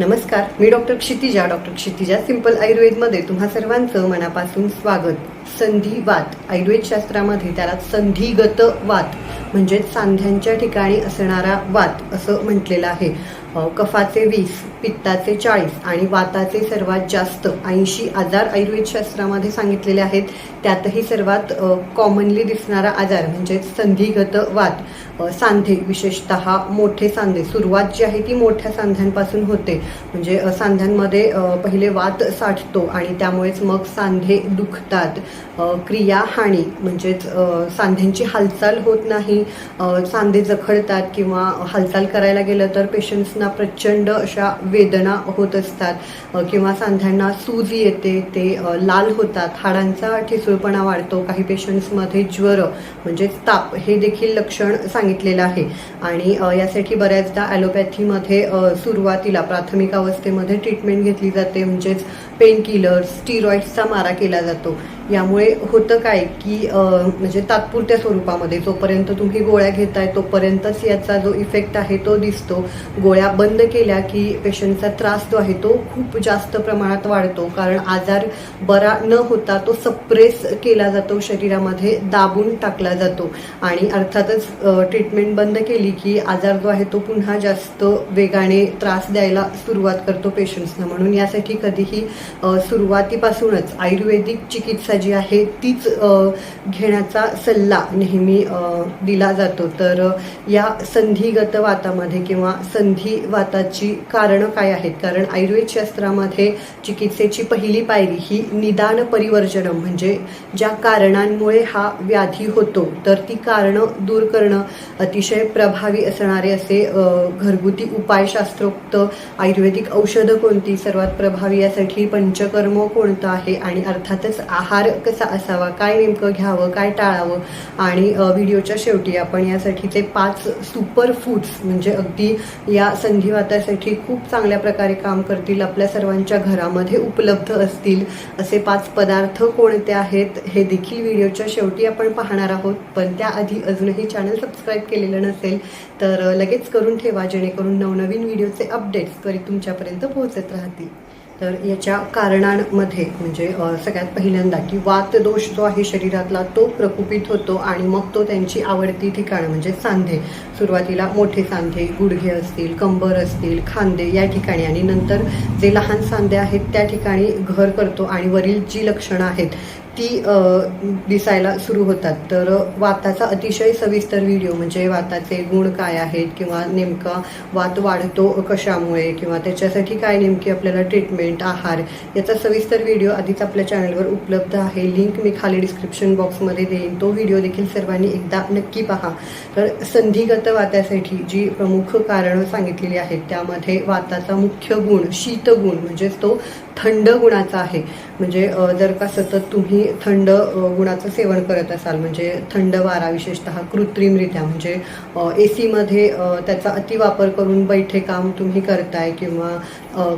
नमस्कार मी doctor Kshitija doctor Kshitija simple आयुर्वेदमध्ये तुम्हा सर्वांचं मनापासून स्वागत. संधिवात आयुर्वेद शास्त्रामध्ये त्याला संधिगत वात म्हणजेच सांध्यांच्या ठिकाणी असणारा वात असं म्हटलेलं आहे. कफाचे वीस पित्ताचे चाळीस आणि वाताचे सर्वात जास्त ऐंशी आजार आयुर्वेद शास्त्रामध्ये सांगितलेले आहेत. त्यातही सर्वात कॉमनली दिसणारा आजार म्हणजेच संधिगत वात. सांधे विशेषतः मोठे सांधे. सुरुवात जी आहे ती मोठ्या सांध्यांपासून होते. म्हणजे सांध्यांमध्ये पहिले वात साठतो आणि त्यामुळेच मग सांधे दुखतात. क्रिया हानी म्हणजेच सांध्यांची हालचाल होत नाही. अ, सांधे जखडतात किंवा हालचाल करायला गेलं तर पेशंट्सना प्रचंड अशा वेदना होत असतात. किंवा सांध्यांना सूज येते ते लाल होतात. हाडांचा ठिसूळपणा वाढतो. काही पेशंट्समध्ये ज्वर म्हणजे ताप हे देखील लक्षण सांगितलेलं आहे. आणि यासाठी बऱ्याचदा ॲलोपॅथीमध्ये सुरुवातीला प्राथमिक अवस्थेमध्ये ट्रीटमेंट घेतली जाते. म्हणजेच पेन किलर स्टिरॉइड्सचा मारा केला जातो. यामुळे होतं काय की म्हणजे तात्पुरत्या स्वरूपामध्ये जोपर्यंत तुम्ही गोळ्या घेताय तोपर्यंतच याचा जो इफेक्ट आहे तो दिसतो. गोळ्या बंद केल्या की पेशंटचा त्रास जो आहे तो खूप जास्त प्रमाणात वाढतो. कारण आजार बरा न होता तो सप्रेस केला जातो शरीरामध्ये दाबून टाकला जातो. आणि अर्थातच ट्रीटमेंट बंद केली की आजार जो आहे तो पुन्हा जास्त वेगाने त्रास द्यायला सुरुवात करतो पेशंट्सना म्हणून यासाठी कधीही सुरुवातीपासूनच आयुर्वेदिक चिकित्सा जी आहे तीच घेण्याचा सल्ला नेहमी दिला जातो. तर या संधिगत वातामध्ये किंवा संधिवाताची कारणं काय आहेत? कारण आयुर्वेद शास्त्रामध्ये चिकित्सेची पहिली पायरी ही निदान परिवर्जनं म्हणजे ज्या कारणांमुळे हा व्याधी होतो तर ती कारणं दूर करणं अतिशय प्रभावी असणारे असे घरगुती उपायशास्त्रोक्त आयुर्वेदिक औषधं कोणती? सर्वात प्रभावी यासाठी पंचकर्म कोणतं आहे? आणि अर्थातच आहार कसा असावा काय नेमकं घ्यावं काय टाळावं आणि व्हिडिओच्या शेवटी आपण यासाठीचे पाच सुपर फूड्स म्हणजे अगदी या संधिवातासाठी खूप चांगल्या प्रकारे काम करतील आपल्या सर्वांच्या घरामध्ये उपलब्ध असतील असे पाच पदार्थ कोणते आहेत हे देखील व्हिडिओच्या शेवटी आपण पाहणार आहोत. पण त्याआधी अजूनही चॅनल सबस्क्राईब केलेलं नसेल तर लगेच करून ठेवा जेणेकरून नवनवीन व्हिडिओचे अपडेट्स त्वरित तुमच्यापर्यंत पोहोचत राहतील. तर याच्या कारणांमध्ये म्हणजे सगळ्यात पहिल्यांदा की वात दोष जो आहे शरीरातला तो प्रकुपित होतो आणि मग तो त्यांची आवडती ठिकाणं म्हणजे सांधे. सुरुवातीला मोठे सांधे गुडघे असतील कंबर असतील खांदे या ठिकाणी आणि नंतर जे लहान सांधे आहेत त्या ठिकाणी घर करतो आणि वरील जी लक्षणं आहेत ती दिसायला सुरू होतात. तर वाताचा अतिशय सविस्तर व्हिडिओ म्हणजे वाताचे गुण काय आहेत किंवा नेमका वात वाढतो कशामुळे किंवा त्याच्यासाठी काय नेमकी आपल्याला ट्रीटमेंट आहार याचा सविस्तर व्हिडिओ आधीच आपल्या चॅनलवर उपलब्ध आहे. लिंक मी खाली डिस्क्रिप्शन बॉक्समध्ये देईन. तो व्हिडिओ देखील सर्वांनी एकदा नक्की पहा. तर संधिगत वातासाठी जी प्रमुख कारणं सांगितलेली आहेत त्यामध्ये वाताचा मुख्य गुण शीतगुण म्हणजेच तो थंड गुणाचा आहे. म्हणजे जर का सतत तुम्ही थंड गुणाचं सेवन करत असाल म्हणजे थंड वारा विशेषतः कृत्रिमरित्या म्हणजे ए सीमध्ये त्याचा अतिवापर करून बैठे काम तुम्ही करताय किंवा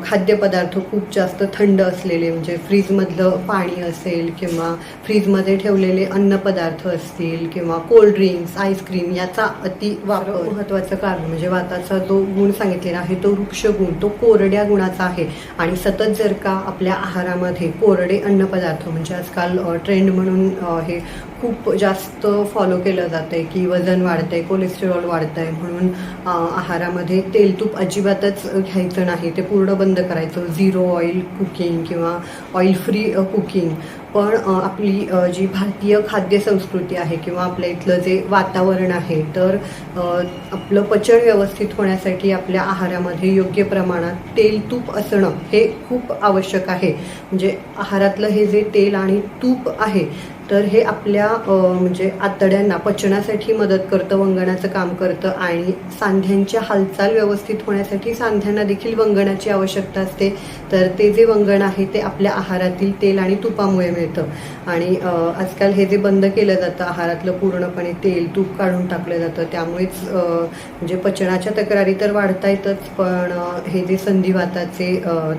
खाद्यपदार्थ खूप जास्त थंड असलेले म्हणजे फ्रीजमधलं पाणी असेल किंवा फ्रीजमध्ये ठेवलेले अन्नपदार्थ असतील किंवा कोल्ड ड्रिंक्स आईस्क्रीम याचा अति वापर. महत्त्वाचं कारण म्हणजे वाताचा जो गुण सांगितलेला आहे तो वृक्ष गुण तो कोरड्या गुणाचा आहे. आणि सतत जर का आपल्या आहारामध्ये कोरडे अन्नपदार्थ म्हणजे आजकाल ट्रेंड म्हणून हे खूप जास्त फॉलो केलं जातं आहे की वजन वाढतंय कोलेस्टेरॉल आहे म्हणून आहारामध्ये तेल तूप अजिबातच घ्यायचं नाही. ते पूर्ण बंद करायचं. झिरो ऑइल कुकिंग किंवा ऑइल फ्री कुकिंग पण आपली जी भारतीय खाद्य संस्कृती आहे किंवा आपल्या इथलं जे वातावरण आहे तर आपलं पचन व्यवस्थित होण्यासाठी आपल्या आहारामध्ये योग्य प्रमाणात तेल तूप असणं हे खूप आवश्यक आहे. म्हणजे आहारातलं हे जे तेल आणि तूप आहे तर हे आपल्या म्हणजे आतड्यांना पचनासाठी मदत करतं वंगणाचं काम करतं आणि सांध्यांच्या हालचाल व्यवस्थित होण्यासाठी सांध्यांना देखील वंगणाची आवश्यकता असते. तर ते जे वंगण आहे ते आपल्या आहारातील तेल आणि तुपामुळे मिळतं. आणि आजकाल हे जे बंद केलं जातं आहारातलं पूर्णपणे तेल तूप काढून टाकलं जातं त्यामुळेच म्हणजे पचनाच्या तक्रारी तर वाढता येतच पण हे जे संधिवाताचे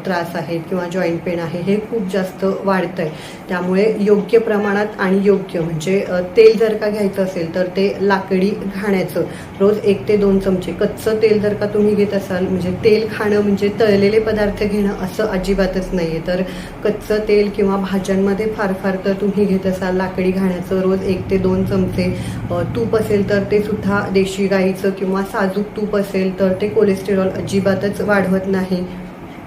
त्रास आहेत किंवा जॉईंट पेन आहे हे खूप जास्त वाढत आहे. त्यामुळे योग्य प्रमाणात आणि योग्य म्हणजे तेल जर का घ्यायचं असेल तर ते लाकडी घाण्याचं रोज एक ते दोन चमचे कच्चं तेल जर का तुम्ही घेत असाल म्हणजे तेल खाणं म्हणजे तळलेले पदार्थ घेणं असं अजिबातच नाही आहे तर कच्चं तेल किंवा भाज्यांमध्ये फार फार तर तुम्ही घेत असाल लाकडी घाण्याचं रोज एक ते दोन चमचे तूप असेल तर ते सुद्धा देशी गाईचं किंवा साजूक तूप असेल तर ते कोलेस्टेरॉल अजिबातच वाढवत नाही.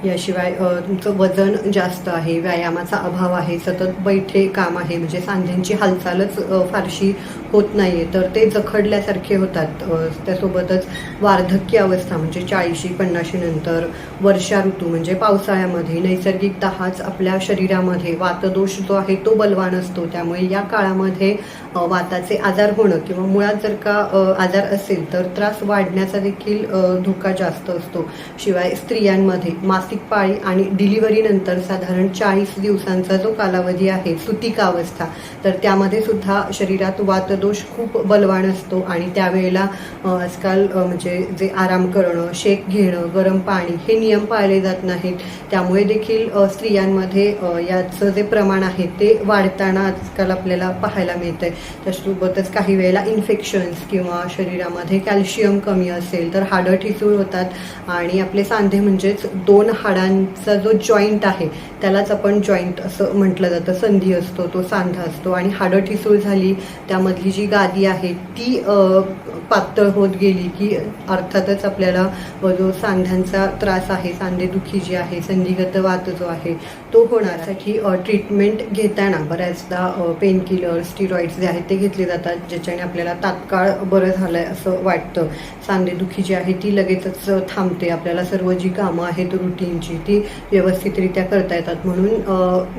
याशिवाय तुमचं वजन जास्त आहे व्यायामाचा अभाव आहे सतत बैठे काम आहे म्हणजे सांध्यांची हालचालच फारशी होत नाही आहे तर ते जखडल्यासारखे होतात. त्यासोबतच वार्धक्य अवस्था म्हणजे चाळीशी पन्नाशी नंतर वर्षा ऋतू म्हणजे पावसाळ्यामध्ये नैसर्गिकतःच आपल्या शरीरामध्ये वातदोष जो आहे तो बलवान असतो. त्यामुळे या काळामध्ये वाताचे आजार होणं किंवा मुळात जर का आजार असेल तर त्रास वाढण्याचा देखील धोका जास्त असतो. शिवाय स्त्रियांमध्ये मासिक पाळी आणि डिलिव्हरीनंतर साधारण चाळीस दिवसांचा जो कालावधी आहे सुतिकावस्था तर त्यामध्ये सुद्धा शरीरात वातदोष खूप बलवान असतो. आणि त्यावेळेला आजकाल म्हणजे जे आराम करणं शेक घेणं गरम पाणी हे नियम पाळले जात नाहीत. त्यामुळे देखील स्त्रियांमध्ये याचं जे प्रमाण आहे ते वाढताना आजकाल आपल्याला पाहायला मिळतंय. त्यासोबतच काही वेळेला इन्फेक्शन्स किंवा शरीरामध्ये कॅल्शियम कमी असेल तर हाडं ठिसूळ होतात आणि आपले सांधे म्हणजेच दोन हाडांचा जो जॉईंट आहे त्यालाच आपण जॉईंट असं म्हटलं जातं. संधी असतो तो सांधा असतो आणि हाडं ठिसूळ झाली त्यामधली जी गादी आहे ती पातळ होत गेली की अर्थातच आपल्याला जो सांध्यांचा त्रास आहे सांधेदुखी जी आहे संधिगत वात जो आहे तो होण्यासाठी ट्रीटमेंट घेताना बऱ्याचदा पेन किलर जे आहेत ते घेतले जातात ज्याच्याने आपल्याला तात्काळ बरं झालं आहे असं वाटतं. सांधेदुखी जी आहे ती लगेचच थांबते. आपल्याला सर्व जी कामं आहेत रुटीनची ती व्यवस्थितरित्या करता येतात. म्हणून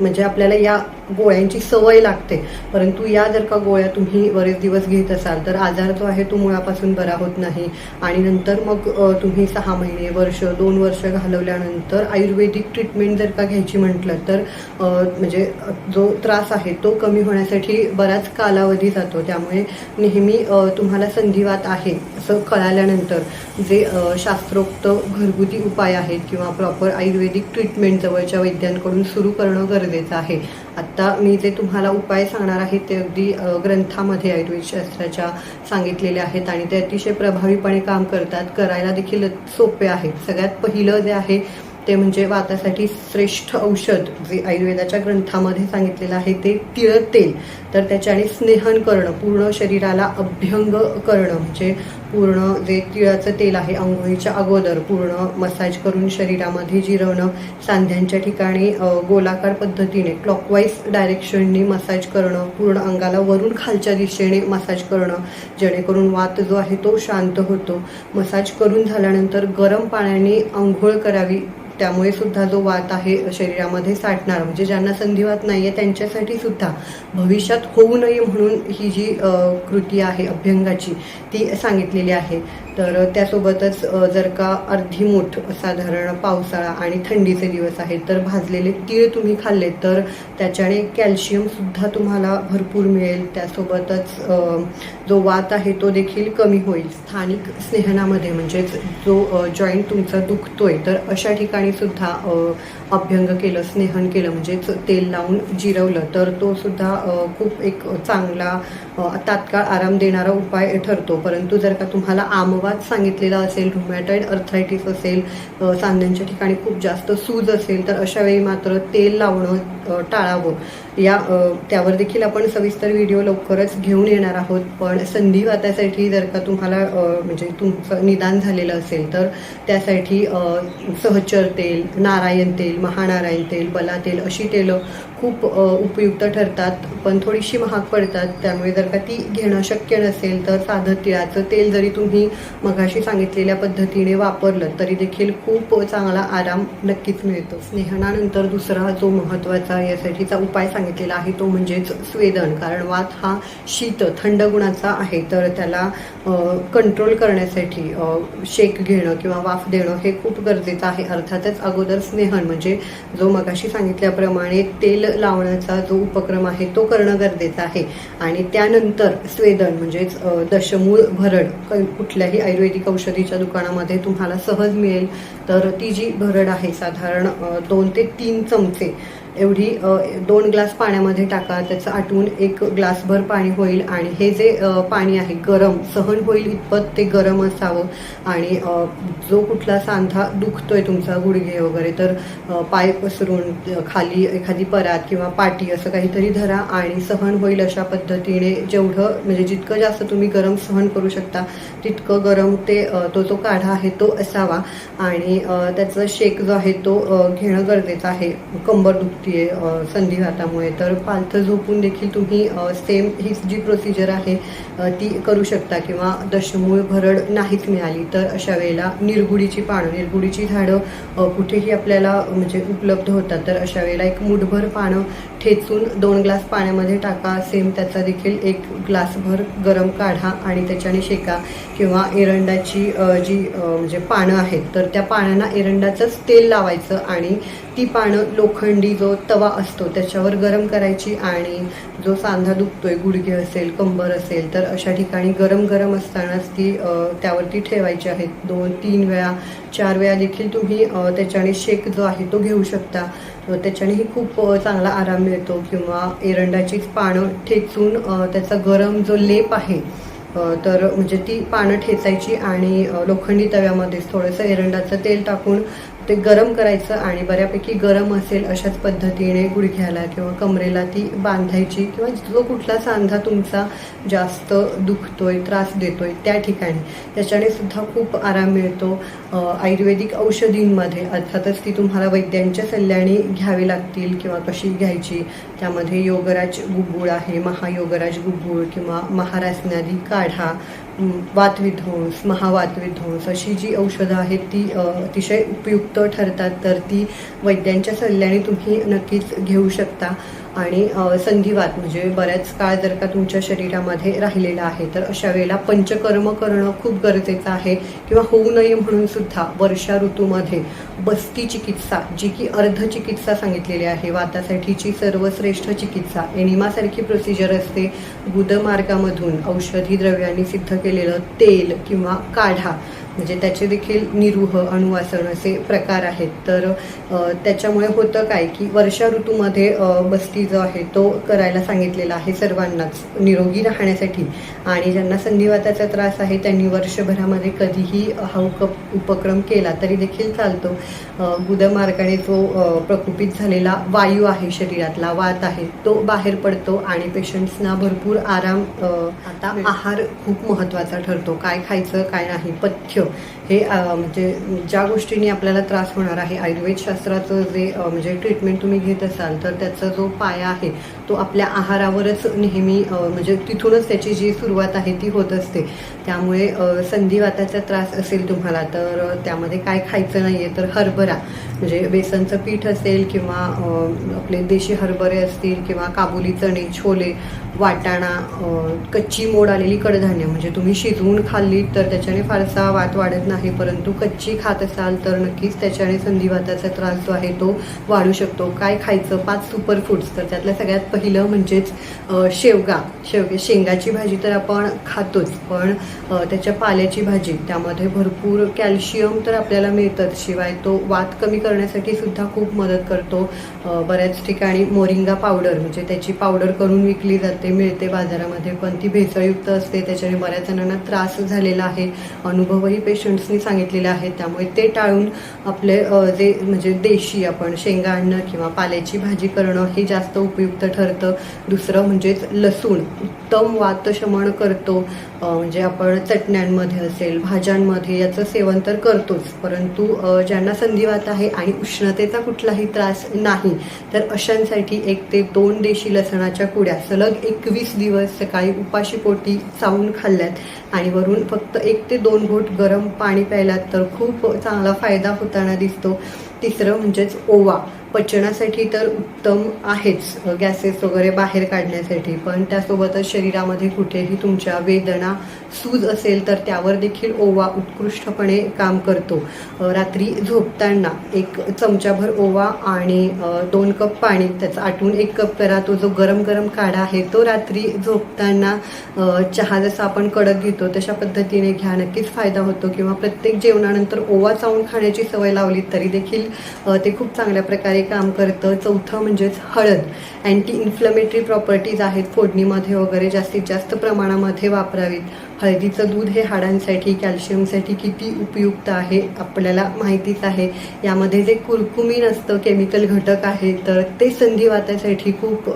म्हणजे आपल्याला या गोळ्यांची सवय लागते. परंतु या जर का गोळ्या तुम्ही बरेच दिवस घेत असाल तर आजार जो आहे तो मुळापासून बरा होत नाही. आणि नंतर मग तुम्ही सहा महिने वर्ष दोन वर्ष घालवल्यानंतर आयुर्वेदिक ट्रीटमेंट जर का घ्यायची म्हटलं तर म्हणजे जो त्रास आहे तो कमी होण्यासाठी बराच कालावधी जातो. त्यामुळे नेहमी तुम्हाला संधिवात आहे असं कळाल्यानंतर जे शास्त्रोक्त घरगुती उपाय आहेत किंवा प्रॉपर आयुर्वेदिक ट्रीटमेंट जवळच्या वैद्यांकडून सुरू करणं गरजेचं आहे. आत्ता मी जे तुम्हाला उपाय सांगणार आहे ते अगदी ग्रंथामध्ये आयुर्वेद शास्त्राच्या सांगितलेले आहेत आणि ते अतिशय प्रभावीपणे काम करतात. करायला देखील सोपे आहेत सगळ्यात पहिलं जे आहे ते म्हणजे वातासाठी श्रेष्ठ औषध जे आयुर्वेदाच्या ग्रंथामध्ये सांगितलेलं आहे ते तिळ तेल. तर त्याच्याने स्नेहन करणं पूर्ण शरीराला अभ्यंग करणं म्हणजे पूर्ण जे तिळाचं तेल आहे आंघोळीच्या अगोदर पूर्ण मसाज करून शरीरामध्ये जिरवणं सांध्यांच्या ठिकाणी गोलाकार पद्धतीने क्लॉकवाईज डायरेक्शननी मसाज करणं पूर्ण अंगाला वरून खालच्या दिशेने मसाज करणं जेणेकरून वात जो आहे तो शांत होतो. मसाज करून झाल्यानंतर गरम पाण्याने आंघोळ करावी त्यामुळे सुद्धा जो वात आहे शरीरामध्ये साठणार म्हणजे ज्यांना संधिवात नाही आहे त्यांच्यासाठी सुद्धा भविष्यात होऊ नये म्हणून ही जी कृती आहे अभ्यंगाची ती सांगितलेली आहे. तर त्यासोबतच जर का अर्धी मोठ साधारण पावसाळा आणि थंडीचे दिवस आहेत तर भाजलेले तीळ तुम्ही खाल्ले तर त्याच्याने कॅल्शियम सुद्धा तुम्हाला भरपूर मिळेल. त्यासोबतच जो वात आहे तो देखील कमी होईल. स्थानिक स्नेहनामध्ये म्हणजेच जो जॉईंट तुमचा दुखतोय तर अशा ठिकाणी सुद्धा अभ्यंग केलं स्नेहन केलं म्हणजेच तेल लावून जिरवलं तर तो सुद्धा खूप एक चांगला तात्काळ आराम देणारा उपाय ठरतो. परंतु जर का तुम्हाला आमवाद सांगितलेला असेल रुमॅटॉइड अर्थरायटिस असेल सांध्यांच्या ठिकाणी खूप जास्त सूज असेल तर अशा वेळी मात्र तेल लावणं टाळावं. या त्यावर देखील आपण सविस्तर व्हिडिओ लवकरच घेऊन येणार आहोत. पण संधिवातासाठी जर का तुम्हाला म्हणजे तुमचं निदान झालेलं असेल तर त्यासाठी सहचर तेल नारायण तेल महानारायण तेल बला तेल अशी तेलं खूप उपयुक्त ठरतात पण थोडीशी महाग पडतात. त्यामुळे जर का ती घेणं शक्य नसेल तर साधं तिळाचं तेल जरी तुम्ही मगाशी सांगितलेल्या पद्धतीने वापरलं तरी देखील खूप चांगला आराम नक्कीच मिळतो. स्नेहनानंतर दुसरा जो महत्त्वाचा यासाठीचा उपाय सांगितलेला आहे तो म्हणजेच स्वेदन. कारण वात हा शीत थंड गुणाचा आहे तर त्याला कंट्रोल करण्यासाठी शेक घेणं किंवा वाफ देणं हे खूप गरजेचं आहे. अर्थातच अगोदर स्नेहन म्हणजे जो मगाशी सांगितल्याप्रमाणे तेल लावण्याचा जो उपक्रम आहे तो करणं गरजेचं आहे. आणि त्यानंतर स्वेदन म्हणजेच दशमूळ भरड कुठल्याही आयुर्वेदिक औषधीच्या दुकानामध्ये तुम्हाला सहज मिळेल. तर ती जी भरड आहे साधारण दोन ते तीन चमचे एवढी दोन ग्लास पाण्यामध्ये टाका त्याचं आटवून एक ग्लासभर पाणी होईल आणि हे जे पाणी आहे गरम सहन होईल इतपत ते गरम असावं आणि जो कुठला सांधा दुखतोय तुमचा गुडघे वगैरे तर पाय पसरून खाली एखादी परात किंवा पाटी असं काहीतरी धरा आणि सहन होईल अशा पद्धतीने जेवढं म्हणजे जितकं जास्त तुम्ही गरम सहन करू शकता तितकं गरम ते तो जो काढा आहे तो असावा आणि त्याचा शेक जो आहे तो घेणं गरजेचं आहे कंबर दुखते होती आहे संधिवातामुळे तर पालथं झोपून देखील तुम्ही सेम ही जी प्रोसिजर आहे ती करू शकता किंवा दशमूळ भरड नाहीच मिळाली तर अशा वेळेला निरगुडीची पानं निरगुडीची झाडं कुठेही आपल्याला म्हणजे उपलब्ध होतात तर अशा वेळेला एक मुठभर पानं ठेचून दोन ग्लास पाण्यामध्ये टाका. सेम त्याचा देखील एक ग्लासभर गरम काढा आणि त्याच्याने शेका किंवा एरंडाची जी म्हणजे पानं आहेत तर त्या पानांना एरंडाचंच तेल लावायचं आणि ती पानं लोखंडी जो तवा असतो त्याच्यावर गरम करायची आणि जो सांधा दुखतोय गुडघे असेल कंबर असेल तर अशा ठिकाणी गरम गरम असतानाच ती त्यावरती ठेवायची आहेत दोन तीन वेळा चार वेळा देखील तुम्ही त्याच्याने शेक जो आहे तो घेऊ शकता. त्याच्यानेही खूप चांगला आराम मिळतो किंवा एरंडाचीच पानं ठेचून त्याचा गरम जो लेप आहे तर म्हणजे ती पानं ठेचायची आणि लोखंडी तव्यामध्येच थोडंसं एरंडाचं तेल टाकून ते गरम करायचं आणि बऱ्यापैकी गरम असेल अशाच पद्धतीने गुडघ्याला किंवा कमरेला ती बांधायची किंवा जो कुठला सांधा तुमचा जास्त दुखतोय त्रास देतोय त्या ठिकाणी. त्याच्याने सुद्धा खूप आराम मिळतो. आयुर्वेदिक औषधींमध्ये अर्थातच ती तुम्हाला वैद्यांच्या सल्ल्याने घ्यावी लागतील किंवा कशी घ्यायची. त्यामध्ये योगराज गुगुळ आहे महायोगराज गुगुळ किंवा महारासनादी काढा वातविध्वंस महावातविध्वंस अशी जी औषधं आहेत ती अतिशय उपयुक्त ठरतात तर ती वैद्यांच्या सल्ल्याने तुम्ही नक्कीच घेऊ शकता. आणि संधिवात म्हणजे बऱ्याच काळ जर का तुमच्या शरीरामध्ये राहिलेला आहे तर अशा वेळेला पंचकर्म करणं खूप गरजेचं आहे किंवा होऊ नये म्हणून सुद्धा वर्षा ऋतूमध्ये बस्ती चिकित्सा जी की अर्ध चिकित्सा सांगितलेली आहे वातासाठीची सर्वश्रेष्ठ चिकित्सा एनिमासारखी प्रोसिजर असते. गुदमार्गामधून औषधी द्रव्यांनी सिद्ध केलेलं तेल किंवा काढा म्हणजे त्याचे देखील निरूह अणुवासन असे प्रकार आहेत. तर त्याच्यामुळे होतं काय की वर्षा ऋतूमध्ये बस्ती जो आहे तो करायला सांगितलेला आहे सर्वांनाच निरोगी राहण्यासाठी. आणि ज्यांना संधिवाताचा त्रास आहे त्यांनी वर्षभरामध्ये कधीही हा उप उपक्रम केला तरी देखील चालतो. गुदमार्गाने जो प्रकुपित झालेला वायू आहे शरीरातला वात आहे तो बाहेर पडतो आणि पेशंट्सना भरपूर आराम आता आहार खूप महत्त्वाचा ठरतो. काय खायचं काय नाही पथ्य. हे म्हणजे ज्या गोष्टीने आपल्याला त्रास होणार आहे आयुर्वेद शास्त्राचं जे म्हणजे ट्रीटमेंट तुम्ही घेत असाल तर त्याचा जो पाया आहे तो आपल्या आहारावरच नेहमी म्हणजे तिथूनच त्याची जी सुरुवात आहे ती होत असते. त्यामुळे संधिवाताचा त्रास असेल तुम्हाला तर त्यामध्ये काय खायचं नाही आहे तर हरभरा. म्हणजे बेसनचं पीठ असेल किंवा आपले देशी हरभरे असतील किंवा काबुली चणे छोले वाटाणा कच्ची मोड आलेली कडधान्य म्हणजे तुम्ही शिजवून खाल्ली तर त्याच्याने फारसा वात वाढत नाही परंतु कच्ची खात असाल तर नक्कीच त्याच्याने संधिवाताचा त्रास जो आहे तो वाढू शकतो. काय खायचं? पाच सुपर फूड्स तर त्यातलं सगळ्यात पहिलं म्हणजेच शेवगा. शेवगे शेंगाची भाजी तर आपण खातोच पण त्याच्या पाल्याची भाजी. त्यामध्ये भरपूर कॅल्शियम तर आपल्याला मिळतंच शिवाय तो वात कमी करण्यासाठी सुद्धा खूप मदत करतो. बऱ्याच ठिकाणी मोरिंगा पावडर म्हणजे त्याची पावडर करून विकली जाते मिळते बाजारामध्ये. पण ती भेसळयुक्त असते त्याच्याने बऱ्याच जणांना त्रास झालेला आहे. अनुभवही पेशंट्सनी सांगितलेले आहेत त्यामुळे ते टाळून आपले जे म्हणजे देशी आपण शेंगा आणणं किंवा पाल्याची भाजी करणं हे जास्त उपयुक्त ठरतं. दुसरं म्हणजेच लसूण उत्तम वातशमन करतो. म्हणजे आपण चटण्यांमध्ये असेल भाज्यांमध्ये याचं सेवन तर करतोच. परंतु ज्यांना संधिवात आहे आणि उष्णतेचा कुठलाही त्रास नाही तर अशांसाठी एक ते दोन देशी लसणाच्या कुड्या सलग एकवीस दिवस सकाळी उपाशीपोटी चावून खाल्ल्यात आणि वरून फक्त एक ते दोन घोट गरम पाणी प्यायलात तर खूप चांगला फायदा होताना दिसतो. तिसरं म्हणजेच ओवा. पचनासाठी तर उत्तम आहेच गॅसेस वगैरे बाहेर काढण्यासाठी. पण त्यासोबतच शरीरामध्ये कुठेही तुमच्या वेदना सूज असेल तर त्यावर देखील ओवा उत्कृष्टपणे काम करतो. रात्री झोपताना एक चमचाभर ओवा आणि दोन कप पाणी त्याचं आटून एक कप करा. तो जो गरम गरम काढा आहे तो रात्री झोपताना चहा जसा आपण कडक घेतो तशा पद्धतीने घ्या. नक्कीच फायदा होतो. किंवा प्रत्येक जेवणानंतर ओवा चावून खाण्याची सवय लावली तरी देखील ते खूप चांगल्या प्रकारे काम करतं. चौथं म्हणजेच हळद. अँटी इन्फ्लमेटरी प्रॉपर्टीज आहेत. फोडणीमध्ये वगैरे जास्तीत जास्त प्रमाणामध्ये वापरावीत. हळदीचं दूध हे हाडांसाठी कॅल्शियमसाठी किती उपयुक्त आहे आपल्याला माहितीच आहे. यामध्ये जे कुरकुमीन असतं केमिकल घटक आहे तर ते संधिवातासाठी खूप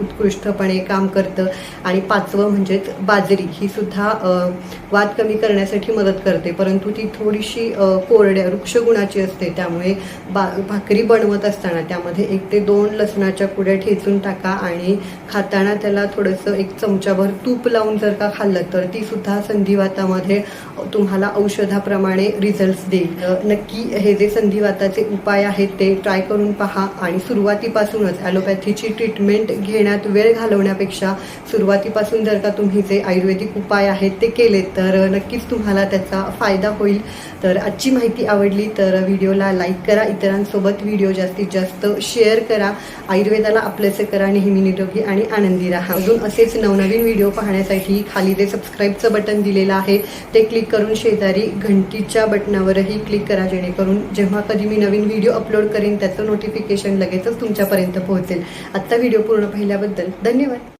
उत्कृष्टपणे काम करतं. आणि पाचवं म्हणजेच बाजरी. ही सुद्धा वाद वात कमी करण्यासाठी मदत करते. परंतु ती थोडीशी कोरड्या वृक्षगुणाची असते. त्यामुळे बा भाकरी बनवत असताना त्यामध्ये एक ते दोन लसणाच्या पुड्या ठेचून टाका आणि खाताना त्याला थोडंसं एक चमचाभर तूप लावून जर का खाल्लं तर ती सुद्धा सुद्धा संधिवातामध्ये तुम्हाला औषधाप्रमाणे रिझल्ट देईल. नक्की हे जे संधिवाताचे उपाय आहेत ते ट्राय करून पहा आणि सुरुवातीपासूनच ॲलोपॅथीची ट्रीटमेंट घेण्यात वेळ घालवण्यापेक्षा सुरुवातीपासून जर का तुम्ही जे आयुर्वेदिक उपाय आहेत ते केले तर नक्कीच तुम्हाला त्याचा फायदा होईल. तर आजची माहिती आवडली तर व्हिडिओला लाईक करा इतरांसोबत व्हिडिओ जास्तीत जास्त शेअर करा. आयुर्वेदाला आपलंसं करा नेहमी निरोगी आणि आनंदी राहा. अजून असेच नवनवीन व्हिडिओ पाहण्यासाठी खाली जे सबस्क्राईबचं बटन दिलेलं आहे. ते क्लिक करून शेजारी घंटीच्या बटनावरही क्लिक करा जेणेकरून जेव्हा कधी मी नवीन व्हिडिओ अपलोड करेन त्याचं नोटिफिकेशन लगेचच तुमच्यापर्यंत पोहोचेल. आत्ता व्हिडिओ पूर्ण पाहिल्याबद्दल धन्यवाद.